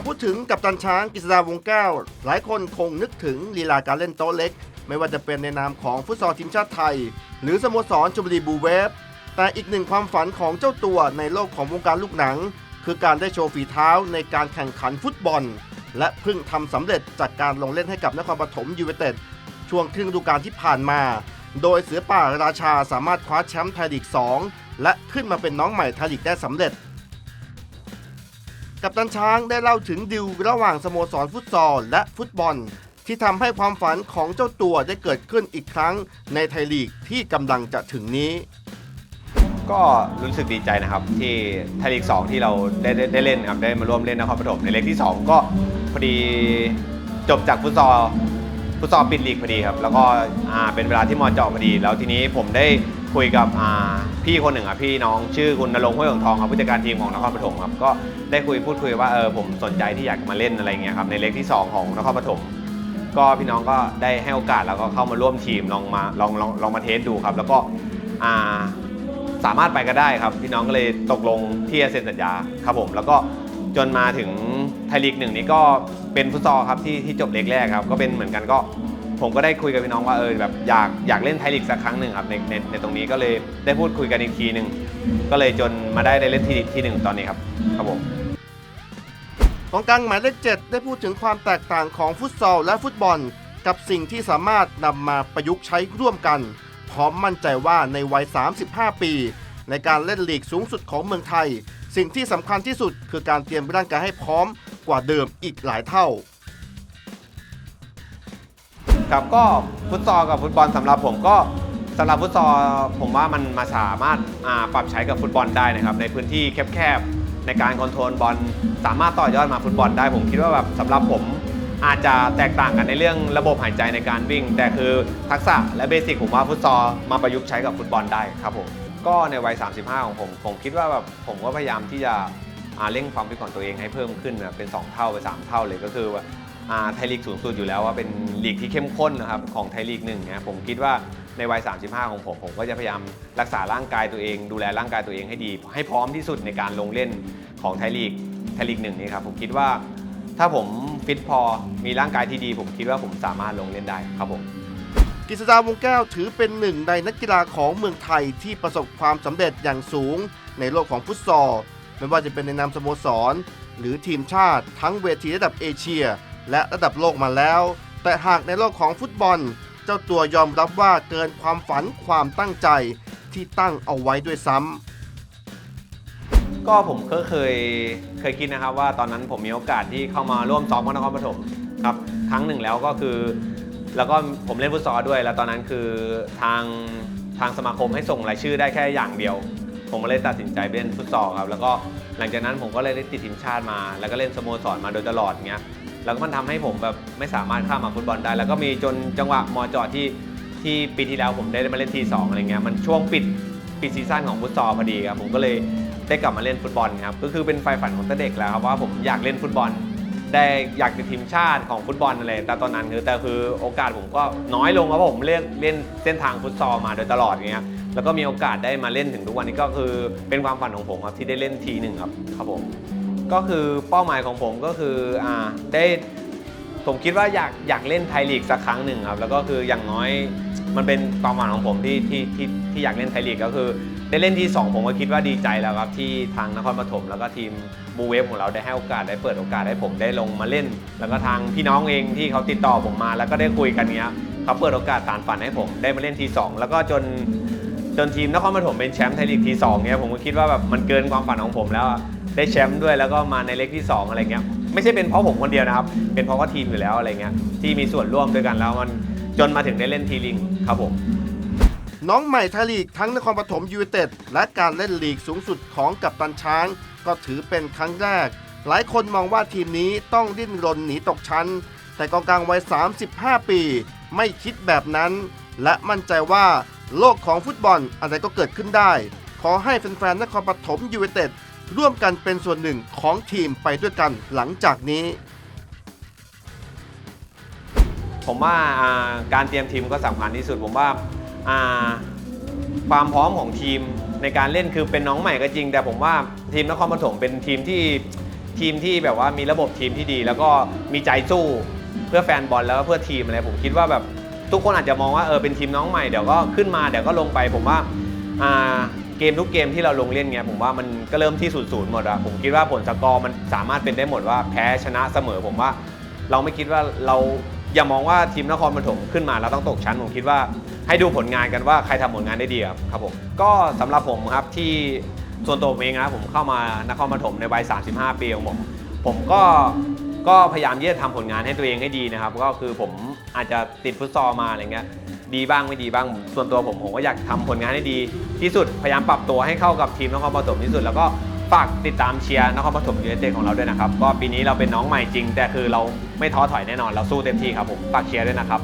ากพูดถึงกับตันช้างกฤษดาวงแก้ว หลายคนคงนึกถึงลีลาการเล่นโต๊ะเล็ก ไม่ว่าจะเป็นในนามของฟุตซอลทีมชาติไทย หรือสโมสรชมบุรีบูเวฟ แต่อีกหนึ่งความฝันของเจ้าตัวในโลกของวงการลูกหนัง คือการได้โชว์ฝีเท้าในการแข่งขันฟุตบอล และเพิ่งทำสำเร็จจากการลงเล่นให้กับนครปฐมยูไนเต็ดช่วงครึ่งฤดูกาลที่ผ่านมา โดยเสือป่าราชาสามารถคว้าแชมป์ไทยลีก 2 และขึ้นมาเป็นน้องใหม่ไทยลีกได้สำเร็จ กับตันช้างได้เล่าถึงดิวระหว่างสโมสรฟุตซอลและฟุตบอล ที่ทำให้ความฝันของเจ้าตัวได้เกิดขึ้นอีกครั้งในไทยลีกที่กำลังจะถึงนี้ก็รู้สึกดีใจนะครับที่ไทยลีก2ที่เราได้ได้ได้เล่นครับได้มาร่วมเล่นนครปฐมในเล็กที่ 2 ก็พอดีจบจากฟุตซอลฟุตซอลปิดลีกพอดีครับแล้วก็อ่าเป็นเวลาที่มอจอพอดี แล้วทีนี้ผมได้ คุยกับพี่คนหนึ่งอะพี่น้องชื่อคุณนรงค์ห้วยหงทองครับผู้จัดการทีมของนครปฐมครับก็ได้คุยพูดคุยว่าเออผมสนใจที่อยากมาเล่นอะไรเงี้ยครับในเล็กที่ 2 ของนครปฐมก็พี่น้องก็ได้ให้โอกาสแล้วก็เข้ามาร่วมทีมลองมาลองลองลองมาเทสดูครับ แล้วก็อ่าสามารถไปก็ได้ครับ พี่น้องก็เลยตกลงที่จะเซ็นสัญญาครับผม แล้วก็จนมาถึงไทยลีกหนึ่งนี้ก็เป็นฟุตซอลครับที่ที่จบเล็กแรกครับ ก็เป็นเหมือนกันก็ ผมก็ได้คุยกับพี่น้องว่าเออแบบอยากอยากเล่นไทยลีกสักครั้งหนึ่งครับในในในตรงนี้ก็เลยได้พูดคุยกันอีกทีหนึ่งก็เลยจนมาได้ได้เล่นที่ที่หนึ่งตอนนี้ครับครับผมกองกลางหมายเลขเจ็ดได้พูดถึงความแตกต่างของฟุตซอลและฟุตบอล กับสิ่งที่สามารถนำมาประยุกต์ใช้ร่วมกัน พร้อมมั่นใจว่าในวัย 35 ปี ในการเล่นลีกสูงสุดของเมืองไทย สิ่งที่สำคัญที่สุดคือการเตรียมร่างกายให้พร้อมกว่าเดิมอีกหลายเท่า ครับก็ฟุตซอลกับฟุตบอลสำหรับผมก็สำหรับฟุตซอลผมว่ามันมาสามารถอ่าปรับใช้กับฟุตบอลได้นะครับ ในพื้นที่แคบๆในการคอนโทรลบอลสามารถต่อยอดมาฟุตบอลได้ ผมคิดว่าแบบสำหรับผมอาจจะแตกต่างกันในเรื่องระบบหายใจในการวิ่ง แต่คือทักษะและเบสิกผมว่าฟุตซอลมาประยุกต์ใช้กับฟุตบอลได้ครับผมก็ในวัย 35 ของผม ผมคิดว่าแบบผมก็พยายามที่จะอ่าเร่งความฟิตของตัวเองให้เพิ่มขึ้นนะเป็น 2 เท่าไป3เท่าเลยก็คือว่าอ่า ไทยลีกสูงสุดอยู่แล้วว่าเป็นลีกที่เข้มข้นนะครับของไทยลีกหนึ่งนี่ยผมคิดว่าในวัย 35 ของผม ผมก็จะพยายามรักษาร่างกายตัวเอง ดูแลร่างกายตัวเองให้ดี ให้พร้อมที่สุดในการลงเล่นของไทยลีกไทยลีกหนึ่งนี่ครับผมคิดว่าถ้าผมฟิตพอมีร่างกายที่ดี ผมคิดว่าผมสามารถลงเล่นได้ครับผมกฤษดาวงแก้วถือเป็นหนึ่งในนักกีฬาของเมืองไทยที่ประสบความสำเร็จอย่างสูง ในโลกของฟุตซอลไม่ว่าจะเป็นในนามสโมสร หรือทีมชาติทั้งเวทีระดับเอเชีย และระดับโลกมาแล้ว แต่หากในโลกของฟุตบอล เจ้าตัวยอมรับว่าเกินความฝันความตั้งใจที่ตั้งเอาไว้ด้วยซ้ำก็ผมก็เคยเคยคิดนะครับว่าตอนนั้นผมมีโอกาสที่เข้ามาร่วมซ้อมกับนครปฐมครับครั้งหนึ่งแล้วก็คือ แล้วก็ผมเล่นฟุตซอลด้วย แล้วตอนนั้นคือทางทางสมาคมให้ส่งรายชื่อได้แค่อย่างเดียว ผมก็เลยตัดสินใจเล่นฟุตซอลครับแล้วก็หลังจากนั้นผมก็เลยได้ติดทีมชาติมา แล้วก็เล่นสโมสรมาโดยตลอดเงี้ย แล้วก็มันทำให้ผมแบบไม่สามารถข้ามมาฟุตบอลได้ แล้วก็มีจนจังหวะมอจอที่ที่ปีที่แล้วผมได้มาเล่นทีสองอะไรเงี้ยมันช่วงปิดปิดซีซั่นของฟุตซอลพอดีครับผมก็เลยได้กลับมาเล่นฟุตบอลครับก็คือเป็นไฟฝันของตั้งเด็กแล้วครับว่าผมอยากเล่นฟุตบอล ได้อยากติดทีมชาติของฟุตบอลอะไรแต่ตอนนั้นคือแต่คือโอกาสผมก็น้อยลงครับเพราะผมเล่นเล่นเส้นทางฟุตซอลมาโดยตลอดอย่างเงี้ยแล้วก็มีโอกาสได้มาเล่นถึงทุกวันนี้ก็คือเป็นความฝันของผมครับที่ได้เล่นทีหนึ่งครับครับผม ก็คือเป้าหมายของผมก็คืออ่าได้ผมคิดว่าอยากอยากเล่นไทยลีกสักครั้งหนึ่งครับแล้วก็คืออย่างน้อยมันเป็นความฝันของผมที่ที่ที่ที่อยากเล่นไทยลีกก็คือ ได้เล่นที่ 2 ผมก็คิดว่าดีใจแล้วครับที่ทางนครปฐมแล้วก็ทีมบูเวฟของเราได้ให้โอกาสได้เปิดโอกาสให้ผมได้ลงมาเล่น แล้วก็ทางพี่น้องเองที่เขาติดต่อผมมา แล้วก็ได้คุยกันเนี้ยเขาเปิดโอกาสสารฝันให้ผมได้มาเล่นที 2 แล้วก็จนจนทีมนครปฐมเป็นแชมป์ไทยลีกที2เนี้ยผมก็คิดว่าแบบมันเกินความฝันของผมแล้ว ได้แชมป์ด้วยแล้วก็มาในเล็กที่ 2 อะไรเงี้ยไม่ใช่เป็นเพราะผมคนเดียวนะครับ เป็นเพราะว่าทีมอยู่แล้วอะไรเงี้ยที่มีส่วนร่วมด้วยกันแล้วมันจนมาถึงได้เล่นทีลิงครับผมน้องใหม่ไทยลีกทั้งนครปฐมยูไนเต็ดและการเล่นลีกสูงสุดของกัปตันช้าง ก็ถือเป็นครั้งแรก หลายคนมองว่าทีมนี้ต้องดิ้นรนหนีตกชั้น แต่กองกลางวัย 35 ปี ไม่คิดแบบนั้น และมั่นใจว่าโลกของฟุตบอลอะไรก็เกิดขึ้นได้ ขอให้แฟนๆนครปฐมยูไนเต็ด ร่วมกันเป็นส่วนหนึ่งของทีมไปด้วยกันหลังจากนี้ ผมว่าอ่าการเตรียมทีมก็สำคัญที่สุด ผมว่าอ่าความพร้อมของทีมในการเล่นคือเป็นน้องใหม่ก็จริง แต่ผมว่าทีมนครปฐมเป็นทีมที่ทีมที่แบบว่ามีระบบทีมที่ดี แล้วก็มีใจสู้เพื่อแฟนบอลแล้วก็เพื่อทีมอะไรผมคิดว่าแบบทุกคนอาจจะมองว่าเออเป็นทีมน้องใหม่เดี๋ยวก็ขึ้นมาเดี๋ยวก็ลงไปผมว่าอ่า เกมทุกเกมที่เราลงเล่นเงี้ยผมว่ามันก็เริ่มที่ศูนย์ศูนย์หมดอะผมคิดว่าผลสกอร์มันสามารถเป็นได้หมดว่าแพ้ชนะเสมอผมว่า เราไม่คิดว่าเราอย่ามองว่าทีมนครปฐมขึ้นมาแล้วต้องตกชั้นผมคิดว่าให้ดูผลงานกันว่าใครทำผลงานได้ดีครับครับผมก็สำหรับผมครับที่ส่วนตัวผมเองนะผมเข้ามานครปฐมในวัย 35 ปีของผมผมก็ก็พยายามที่จะทำผลงานให้ตัวเองให้ดีนะครับ ก็คือผมอาจจะติดฟุตซอลมาอะไรเงี้ย ดีบ้างไม่ดีบ้าง ส่วนตัวผมผมก็อยากทำผลงานให้ดีที่สุดพยายามปรับตัวให้เข้ากับทีมนครปฐมที่สุด แล้วก็ฝากติดตามเชียร์นครปฐมยูเนเต็ดของเราด้วยนะครับก็ปีนี้เราเป็นน้องใหม่จริง แต่คือเราไม่ท้อถอยแน่นอนเราสู้เต็มที่ครับผมฝากเชียร์ด้วยนะครับ